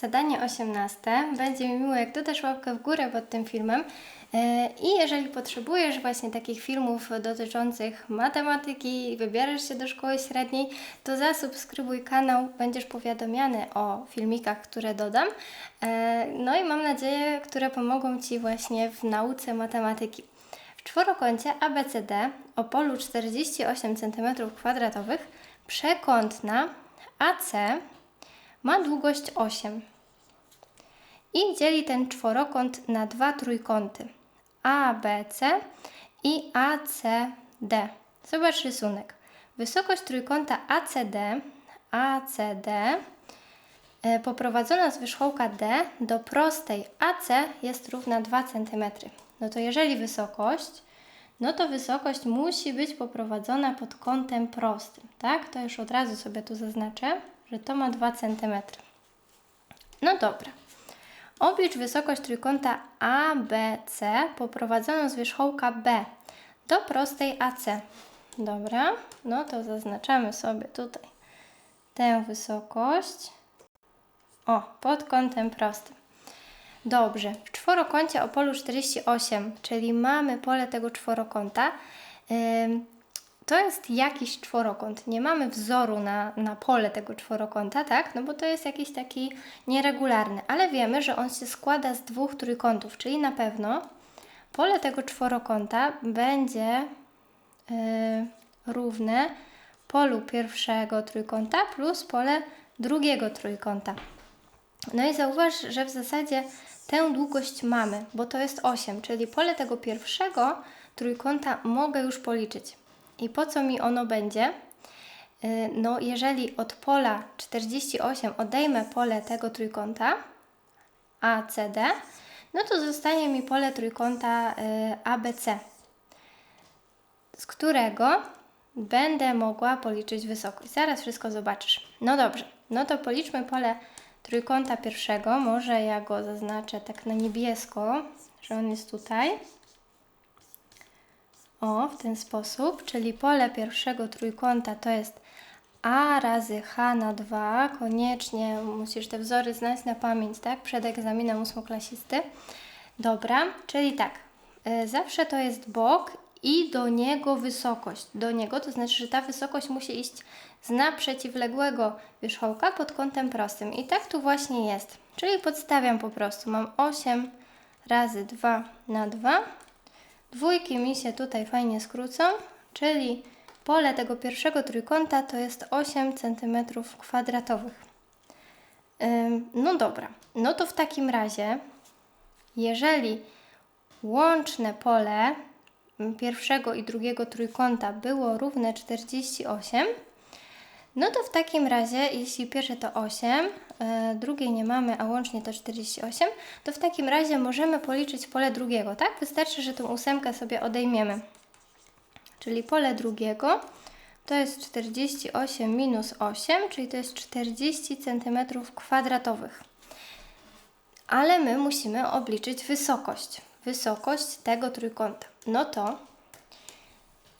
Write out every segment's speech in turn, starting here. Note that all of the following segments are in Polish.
Zadanie 18. Będzie mi miło, jak dodasz łapkę w górę pod tym filmem. E, I jeżeli potrzebujesz właśnie takich filmów dotyczących matematyki wybierasz się do szkoły średniej, to zasubskrybuj kanał, będziesz powiadomiany o filmikach, które dodam. E, No i mam nadzieję, które pomogą Ci właśnie w nauce matematyki. W czworokącie ABCD o polu 48 cm2 przekątna AC ma długość 8 i dzieli ten czworokąt na dwa trójkąty ABC i ACD. Zobacz rysunek. Wysokość trójkąta ACD, ACD e, poprowadzona z wierzchołka D do prostej AC jest równa 2 cm. No to jeżeli wysokość, no to wysokość musi być poprowadzona pod kątem prostym, tak? To już od razu sobie tu zaznaczę, że to ma 2 cm. No dobra. Oblicz wysokość trójkąta ABC poprowadzoną z wierzchołka B do prostej AC. Dobra, no to zaznaczamy sobie tutaj tę wysokość. O, pod kątem prostym. Dobrze, w czworokącie o polu 48, czyli mamy pole tego czworokąta, ym, to jest jakiś czworokąt. Nie mamy wzoru na, na pole tego czworokąta, tak? No bo to jest jakiś taki nieregularny, ale wiemy, że on się składa z dwóch trójkątów, czyli na pewno pole tego czworokąta będzie yy, równe polu pierwszego trójkąta plus pole drugiego trójkąta. No i zauważ, że w zasadzie tę długość mamy, bo to jest 8, czyli pole tego pierwszego trójkąta mogę już policzyć. I po co mi ono będzie? Y, No, jeżeli od pola 48 odejmę pole tego trójkąta ACD, no to zostanie mi pole trójkąta y, ABC, z którego będę mogła policzyć wysokość. Zaraz wszystko zobaczysz. No dobrze, no to policzmy pole trójkąta pierwszego. Może ja go zaznaczę tak na niebiesko, że on jest tutaj. O, w ten sposób, czyli pole pierwszego trójkąta to jest A razy H na 2. Koniecznie musisz te wzory znać na pamięć, tak? Przed egzaminem ósmoklasisty. Dobra, czyli tak, y, zawsze to jest bok i do niego wysokość. Do niego, to znaczy, że ta wysokość musi iść z naprzeciwległego wierzchołka pod kątem prostym. I tak tu właśnie jest. Czyli podstawiam po prostu. Mam 8 razy 2 na 2. Dwójki mi się tutaj fajnie skrócą, czyli pole tego pierwszego trójkąta to jest 8 cm kwadratowych. No dobra, no to w takim razie, jeżeli łączne pole mm, pierwszego i drugiego trójkąta było równe 48, no to w takim razie, jeśli pierwsze to 8, e, drugie nie mamy, a łącznie to 48, to w takim razie możemy policzyć pole drugiego, tak? Wystarczy, że tą ósemkę sobie odejmiemy. Czyli pole drugiego to jest 48 minus 8, czyli to jest 40 cm kwadratowych. Ale my musimy obliczyć wysokość. Wysokość tego trójkąta. No to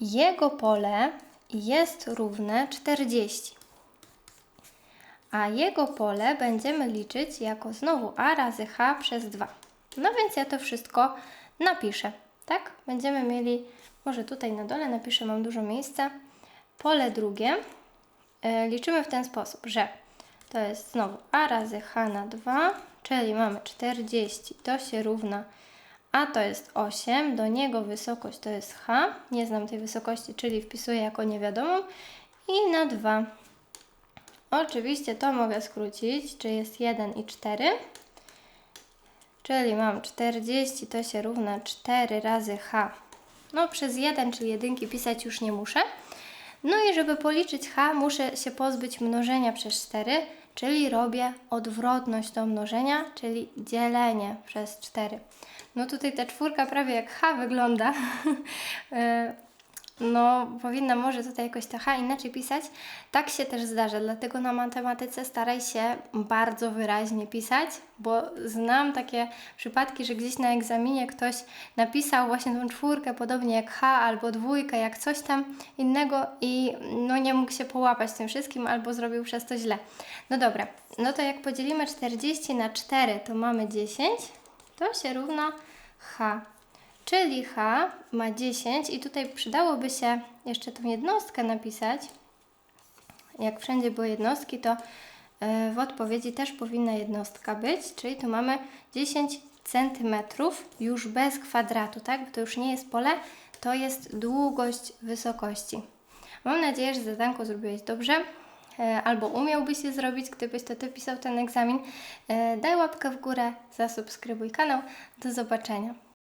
jego pole jest równe 40. A jego pole będziemy liczyć jako znowu a razy h przez 2. No więc ja to wszystko napiszę. Tak? Będziemy mieli, może tutaj na dole napiszę, mam dużo miejsca. Pole drugie e, liczymy w ten sposób, że to jest znowu a razy h na 2, czyli mamy 40, to się równa a to jest 8, do niego wysokość to jest h, nie znam tej wysokości, czyli wpisuję jako niewiadomą i na 2. Oczywiście to mogę skrócić, czy jest 1 i 4, czyli mam 40, to się równa 4 razy h. No przez 1, czyli jedynki pisać już nie muszę. No i żeby policzyć h, muszę się pozbyć mnożenia przez 4, czyli robię odwrotność do mnożenia, czyli dzielenie przez 4. No tutaj ta czwórka prawie jak H wygląda, E, no powinna może tutaj jakoś H inaczej pisać. Tak się też zdarza, dlatego na matematyce staraj się bardzo wyraźnie pisać, bo znam takie przypadki, że gdzieś na egzaminie ktoś napisał właśnie tą czwórkę podobnie jak H albo dwójkę, jak coś tam innego i no nie mógł się połapać tym wszystkim albo zrobił przez to źle. No dobra, no to jak podzielimy 40 na 4, to mamy 10, to się równa H. Czyli H ma 10 i tutaj przydałoby się jeszcze tą jednostkę napisać. Jak wszędzie były jednostki, to e, w odpowiedzi też powinna jednostka być, czyli tu mamy 10 cm już bez kwadratu, tak? Bo to już nie jest pole, to jest długość wysokości. Mam nadzieję, że zadanko zrobiłeś dobrze. e, Albo umiałbyś je zrobić, gdybyś to ty pisał ten egzamin. E, Daj łapkę w górę, zasubskrybuj kanał. Do zobaczenia.